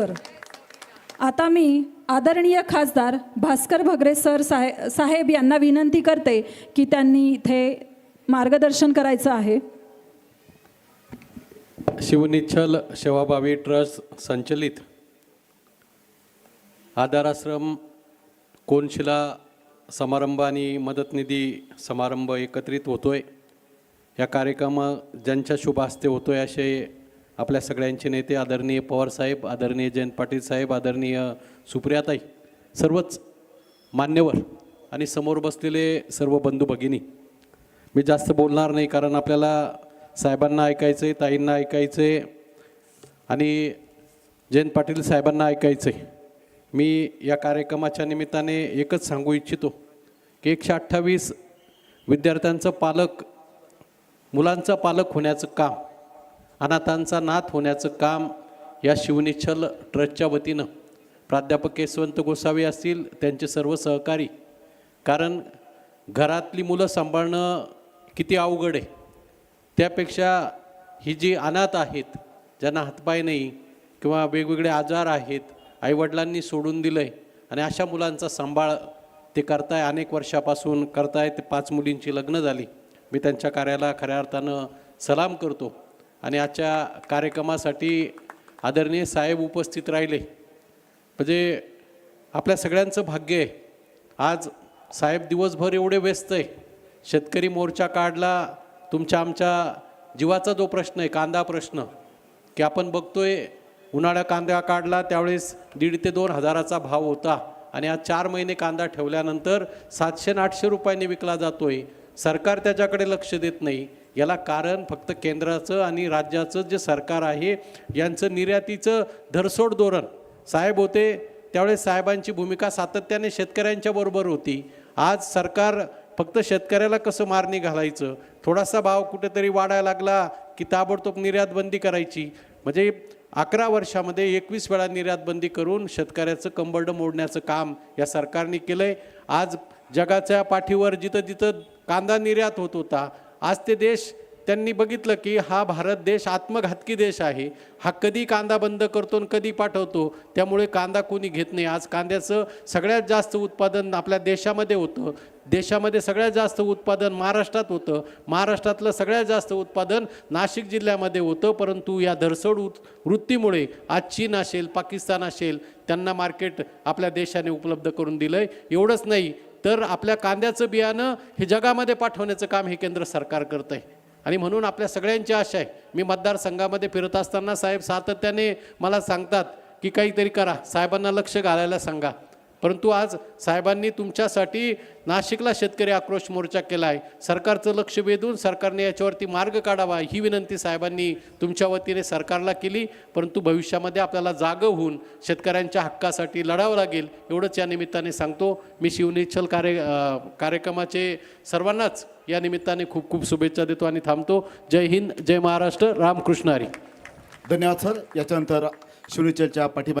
तर आता मी आदरणीय खासदार भास्कर भगरे सर साहे साहेब यांना विनंती करते की त्यांनी इथे मार्गदर्शन करायचं आहे. शिवनिच्छल सेवाभावी ट्रस्ट संचलित. आधाराश्रम कोनशिला समारंभ आणि मदत निधी समारंभ एकत्रित होतोय. या कार्यक्रम ज्यांच्या शुभ हस्ते होतोय असे आपल्या सगळ्यांचे नेते आदरणीय पवारसाहेब आदरणीय जयंत पाटील साहेब आदरणीय सुप्रियाताई सर्वच मान्यवर आणि समोर बसलेले सर्व बंधू भगिनी. मी जास्त बोलणार नाही कारण आपल्याला साहेबांना ऐकायचं आहे ताईंना ऐकायचं आहे आणि जयंत पाटील साहेबांना ऐकायचं आहे मी या कार्यक्रमाच्या निमित्ताने एकच सांगू इच्छितो की एकशे अठ्ठावीस विद्यार्थ्यांचं पालक मुलांचा पालक होण्याचं काम अनाथांचा नाथ होण्याचं काम या शिवनिच्छल ट्रस्टच्या वतीनं प्राध्यापक यशवंत गोसावी असतील त्यांचे सर्व सहकारी. कारण घरातली मुलं सांभाळणं किती अवघड आहे. त्यापेक्षा ही जी अनाथ आहेत ज्यांना हातपाय नाही किंवा वेगवेगळे आजार आहेत आईवडिलांनी सोडून दिलं आहे आणि अशा मुलांचा सांभाळ ते करताय अनेक वर्षापासून करताय ते पाच मुलींची लग्न झाली. मी त्यांच्या कार्याला खऱ्या अर्थानं सलाम करतो. आणि आजच्या कार्यक्रमासाठी आदरणीय साहेब उपस्थित राहिले. म्हणजे आपल्या सगळ्यांचं भाग्य आहे. आज साहेब दिवसभर एवढे व्यस्त आहे. शेतकरी मोर्चा काढला तुमच्या आमच्या जीवाचा जो प्रश्न आहे कांदा प्रश्न की आपण बघतोय उन्हाळ्या कांदा काढला त्यावेळेस दीड ते दोन हजाराचा भाव होता. आणि आज चार महिने कांदा ठेवल्यानंतर सातशे आठशे रुपयांनी विकला जातोय. सरकार त्याच्याकडे लक्ष देत नाही. याला कारण फक्त केंद्राचं आणि राज्याचं जे सरकार आहे यांचं निर्यातीचं धरसोड धोरण. साहेब होते त्यावेळेस साहेबांची भूमिका सातत्याने शेतकऱ्यांच्या बरोबर होती. आज सरकार फक्त शेतकऱ्याला कसं मारणी घालायचं? थोडासा भाव कुठेतरी वाढायला लागला की ताबडतोब निर्यात बंदी करायची. म्हणजे अकरा वर्षामध्ये एकवीस वेळा निर्यात बंदी करून शेतकऱ्याचं कंबरडं मोडण्याचं काम या सरकारने केलं आहे आज जगाच्या पाठीवर जिथं जिथं कांदा निर्यात होत होता आज ते देश त्यांनी बघितलं की हा भारत देश आत्मघातकी देश आहे. हा कधी कांदा बंद करतो आणि कधी पाठवतो त्यामुळे कांदा कोणी घेत नाही. आज कांद्याचं सगळ्यात जास्त उत्पादन आपल्या देशामध्ये होतं. देशामध्ये सगळ्यात जास्त उत्पादन महाराष्ट्रात होतं. महाराष्ट्रातलं सगळ्यात जास्त उत्पादन नाशिक जिल्ह्यामध्ये होतं परंतु या धरसड वृत्तीमुळे आज चीन असेल पाकिस्तान असेल त्यांना मार्केट आपल्या देशाने उपलब्ध करून दिलं आहे एवढंच नाही तर आपल्या कांद्याचं बियाणं हे जगामध्ये पाठवण्याचं काम हे केंद्र सरकार करतं आहे आणि म्हणून आपल्या सगळ्यांची आशा आहे. मी मतदारसंघामध्ये फिरत असताना साहेब सातत्याने मला सांगतात की काहीतरी करा. साहेबांना लक्ष घालायला सांगा. परंतु आज साहेबांनी तुमच्यासाठी नाशिकला शेतकरी आक्रोश मोर्चा केला आहे सरकारचं लक्ष वेधून सरकारने याच्यावरती मार्ग काढावा ही विनंती साहेबांनी तुमच्या वतीने सरकारला केली. परंतु भविष्यामध्ये आपल्याला जागं होऊन शेतकऱ्यांच्या हक्कासाठी लढावं लागेल एवढंच या निमित्ताने सांगतो. मी शिवनिच्छल कार्य कार्यक्रमाचे सर्वांनाच या निमित्ताने खूप खूप शुभेच्छा देतो आणि थांबतो. जय हिंद जय महाराष्ट्र रामकृष्ण हरी. धन्यवाद सर. याच्यानंतर शिवनिच्छलच्या पाठीमा